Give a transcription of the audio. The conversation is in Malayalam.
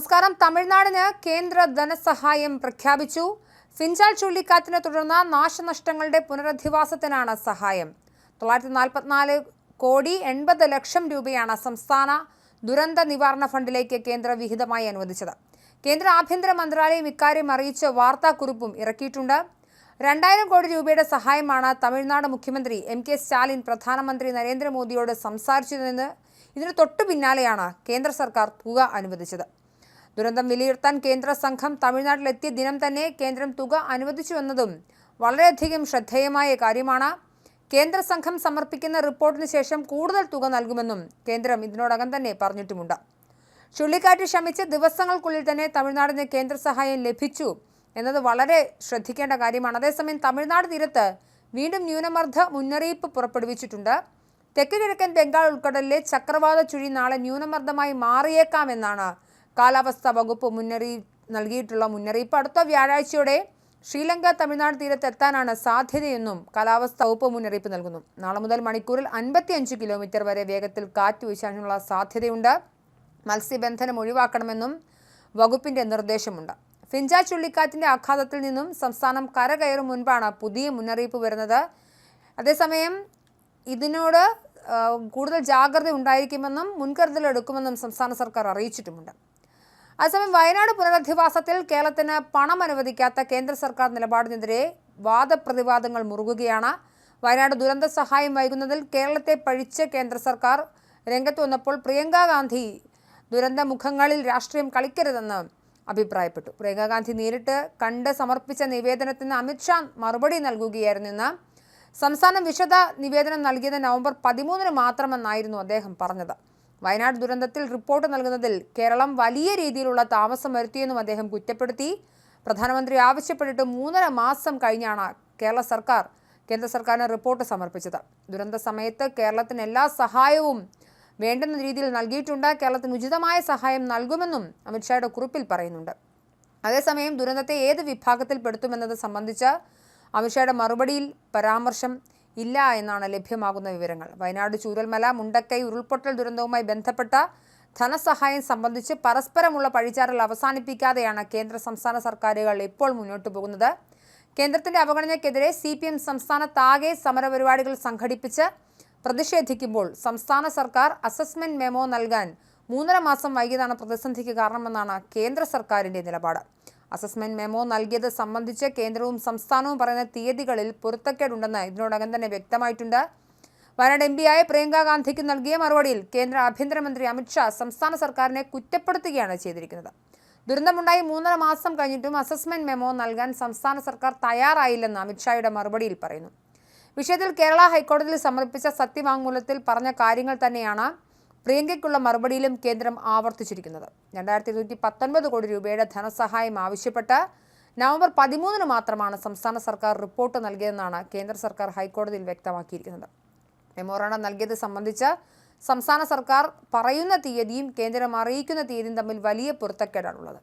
നമസ്കാരം. തമിഴ്നാടിന് കേന്ദ്ര ധനസഹായം പ്രഖ്യാപിച്ചു. ഫിൻചാൽ ചുഴലിക്കാറ്റിനെ തുടർന്ന നാശനഷ്ടങ്ങളുടെ പുനരധിവാസത്തിനാണ് സഹായം. തൊള്ളായിരത്തി നാൽപ്പത്തിനാല് കോടി എൺപത് ലക്ഷം രൂപയാണ് സംസ്ഥാന ദുരന്ത നിവാരണ ഫണ്ടിലേക്ക് കേന്ദ്ര വിഹിതമായി അനുവദിച്ചത്. കേന്ദ്ര ആഭ്യന്തര മന്ത്രാലയം ഇക്കാര്യം അറിയിച്ച വാർത്താക്കുറിപ്പും ഇറക്കിയിട്ടുണ്ട്. രണ്ടായിരം കോടി രൂപയുടെ സഹായമാണ് തമിഴ്നാട് മുഖ്യമന്ത്രി എം കെ സ്റ്റാലിൻ പ്രധാനമന്ത്രി നരേന്ദ്രമോദിയോട് സംസാരിച്ചതെന്ന് ഇതിന് തൊട്ടു പിന്നാലെയാണ് കേന്ദ്ര സർക്കാർ തുക അനുവദിച്ചത്. ദുരന്തം വിലയിരുത്താൻ കേന്ദ്ര സംഘം തമിഴ്നാട്ടിലെത്തിയ ദിനം തന്നെ കേന്ദ്രം തുക അനുവദിച്ചുവെന്നതും വളരെയധികം ശ്രദ്ധേയമായ കാര്യമാണ്. കേന്ദ്ര സംഘം സമർപ്പിക്കുന്ന റിപ്പോർട്ടിന് ശേഷം കൂടുതൽ തുക നൽകുമെന്നും കേന്ദ്രം ഇതിനോടകം തന്നെ പറഞ്ഞിട്ടുമുണ്ട്. ചുഴലിക്കാറ്റ് ശമിച്ച് ദിവസങ്ങൾക്കുള്ളിൽ തന്നെ തമിഴ്നാടിന് കേന്ദ്ര സഹായം ലഭിച്ചു എന്നത് വളരെ ശ്രദ്ധിക്കേണ്ട കാര്യമാണ്. അതേസമയം തമിഴ്നാട് തീരത്ത് വീണ്ടും ന്യൂനമർദ്ദ മുന്നറിയിപ്പ് പുറപ്പെടുവിച്ചിട്ടുണ്ട്. തെക്ക് കിഴക്കൻ ബംഗാൾ ഉൾക്കടലിലെ ചക്രവാത ചുഴി നാളെ ന്യൂനമർദ്ദമായി മാറിയേക്കാമെന്നാണ് കാലാവസ്ഥാ വകുപ്പ് മുന്നറിയിപ്പ് നൽകിയിട്ടുള്ള മുന്നറിയിപ്പ്. അടുത്ത വ്യാഴാഴ്ചയോടെ ശ്രീലങ്ക തമിഴ്നാട് തീരത്ത് എത്താനാണ് സാധ്യതയെന്നും കാലാവസ്ഥാ വകുപ്പ് മുന്നറിയിപ്പ് നൽകുന്നു. നാളെ മുതൽ മണിക്കൂറിൽ അൻപത്തിയഞ്ച് കിലോമീറ്റർ വരെ വേഗത്തിൽ കാറ്റ് വീശാനുള്ള സാധ്യതയുണ്ട്. മത്സ്യബന്ധനം ഒഴിവാക്കണമെന്നും വകുപ്പിന്റെ നിർദ്ദേശമുണ്ട്. ഫിഞ്ച ചുഴലിക്കാറ്റിന്റെ ആഘാതത്തിൽ നിന്നും സംസ്ഥാനം കരകയറും മുൻപാണ് പുതിയ മുന്നറിയിപ്പ് വരുന്നത്. അതേസമയം ഇതിനോട് കൂടുതൽ ജാഗ്രത ഉണ്ടായിരിക്കുമെന്നും മുൻകരുതൽ എടുക്കുമെന്നും സംസ്ഥാന സർക്കാർ അറിയിച്ചിട്ടുമുണ്ട്. അതേസമയം വയനാട് പുനരധിവാസത്തിൽ കേരളത്തിന് പണം അനുവദിക്കാത്ത കേന്ദ്ര സർക്കാർ നിലപാടിനെതിരെ വാദപ്രതിവാദങ്ങൾ മുറുകുകയാണ്. വയനാട് ദുരന്ത സഹായം വൈകുന്നതിൽ കേരളത്തെ പഴിച്ച കേന്ദ്ര സർക്കാർ രംഗത്ത് വന്നപ്പോൾ പ്രിയങ്ക ഗാന്ധി ദുരന്ത മുഖങ്ങളിൽ രാഷ്ട്രീയം കളിക്കരുതെന്ന് അഭിപ്രായപ്പെട്ടു. പ്രിയങ്ക ഗാന്ധി നേരിട്ട് കണ്ട് സമർപ്പിച്ച നിവേദനത്തിന് അമിത്ഷാ മറുപടി നൽകുകയായിരുന്നു എന്ന് സംസ്ഥാനം വിശദ നിവേദനം നൽകിയത് നവംബർ പതിമൂന്നിന് മാത്രമെന്നായിരുന്നു അദ്ദേഹം പറഞ്ഞത്. വയനാട് ദുരന്തത്തിൽ റിപ്പോർട്ട് നൽകുന്നതിൽ കേരളം വലിയ രീതിയിലുള്ള താമസം വരുത്തിയെന്നും അദ്ദേഹം കുറ്റപ്പെടുത്തി. പ്രധാനമന്ത്രി ആവശ്യപ്പെട്ടിട്ട് മൂന്നര മാസം കഴിഞ്ഞാണ് കേരള സർക്കാർ കേന്ദ്ര സർക്കാരിന് റിപ്പോർട്ട് സമർപ്പിച്ചത്. ദുരന്ത സമയത്ത് കേരളത്തിന് എല്ലാ സഹായവും വേണ്ടുന്ന രീതിയിൽ നൽകിയിട്ടുണ്ട്. കേരളത്തിന് ഉചിതമായ സഹായം നൽകുമെന്നും അമിത്ഷായുടെ കുറിപ്പിൽ പറയുന്നുണ്ട്. അതേസമയം ദുരന്തത്തെ ഏത് വിഭാഗത്തിൽ പെടുത്തുമെന്നത് സംബന്ധിച്ച് അമിത്ഷായുടെ മറുപടിയിൽ പരാമർശം ഇല്ല എന്നാണ് ലഭ്യമാകുന്ന വിവരങ്ങൾ. വയനാട് ചൂരൽമല മുണ്ടക്കൈ ഉരുൾപൊട്ടൽ ദുരന്തവുമായി ബന്ധപ്പെട്ട ധനസഹായം സംബന്ധിച്ച് പരസ്പരമുള്ള പഴിചാരൽ അവസാനിപ്പിക്കാതെയാണ് കേന്ദ്ര സംസ്ഥാന സർക്കാരുകൾ ഇപ്പോൾ മുന്നോട്ട് പോകുന്നത്. കേന്ദ്രത്തിന്റെ അവഗണനയ്ക്കെതിരെ സി പി എം സംസ്ഥാനത്താകെ സമരപരിപാടികൾ സംഘടിപ്പിച്ച് പ്രതിഷേധിക്കുമ്പോൾ സംസ്ഥാന സർക്കാർ അസസ്മെന്റ് മെമോ നൽകാൻ മൂന്നര മാസം വൈകിയതാണ് പ്രതിസന്ധിക്ക് കാരണമെന്നാണ് കേന്ദ്ര സർക്കാരിന്റെ നിലപാട്. അസസ്മെന്റ് മെമ്മോ നൽകിയത് സംബന്ധിച്ച് കേന്ദ്രവും സംസ്ഥാനവും പറയുന്ന തീയതികളിൽ പൊരുത്തക്കേടുണ്ടെന്ന് ഇതിനോടകം തന്നെ വ്യക്തമായിട്ടുണ്ട്. വയനാട് എം പിയായ പ്രിയങ്ക ഗാന്ധിക്ക് നൽകിയ മറുപടിയിൽ കേന്ദ്ര ആഭ്യന്തരമന്ത്രി അമിത്ഷാ സംസ്ഥാന സർക്കാരിനെ കുറ്റപ്പെടുത്തുകയാണ് ചെയ്തിരിക്കുന്നത്. ദുരന്തമുണ്ടായി മൂന്നര മാസം കഴിഞ്ഞിട്ടും അസസ്മെന്റ് മെമ്മോ നൽകാൻ സംസ്ഥാന സർക്കാർ തയ്യാറായില്ലെന്ന് അമിത്ഷായുടെ മറുപടിയിൽ പറയുന്നു. വിഷയത്തിൽ കേരള ഹൈക്കോടതിയിൽ സമർപ്പിച്ച സത്യവാങ്മൂലത്തിൽ പറഞ്ഞ കാര്യങ്ങൾ തന്നെയാണ് പ്രിയങ്കയ്ക്കുള്ള മറുപടിയിലും കേന്ദ്രം ആവർത്തിച്ചിരിക്കുന്നത്. രണ്ടായിരത്തി ഇരുന്നൂറ്റി പത്തൊൻപത് കോടി രൂപയുടെ ധനസഹായം ആവശ്യപ്പെട്ട് നവംബർ പതിമൂന്നിന് മാത്രമാണ് സംസ്ഥാന സർക്കാർ റിപ്പോർട്ട് നൽകിയതെന്നാണ് കേന്ദ്ര സർക്കാർ ഹൈക്കോടതിയിൽ വ്യക്തമാക്കിയിരിക്കുന്നത്. മെമ്മോറാണ്ടം നൽകിയത് സംബന്ധിച്ച് സംസ്ഥാന സർക്കാർ പറയുന്ന തീയതിയും കേന്ദ്രം അറിയിക്കുന്ന തീയതിയും തമ്മിൽ വലിയ പൊരുത്തക്കേടാണുള്ളത്.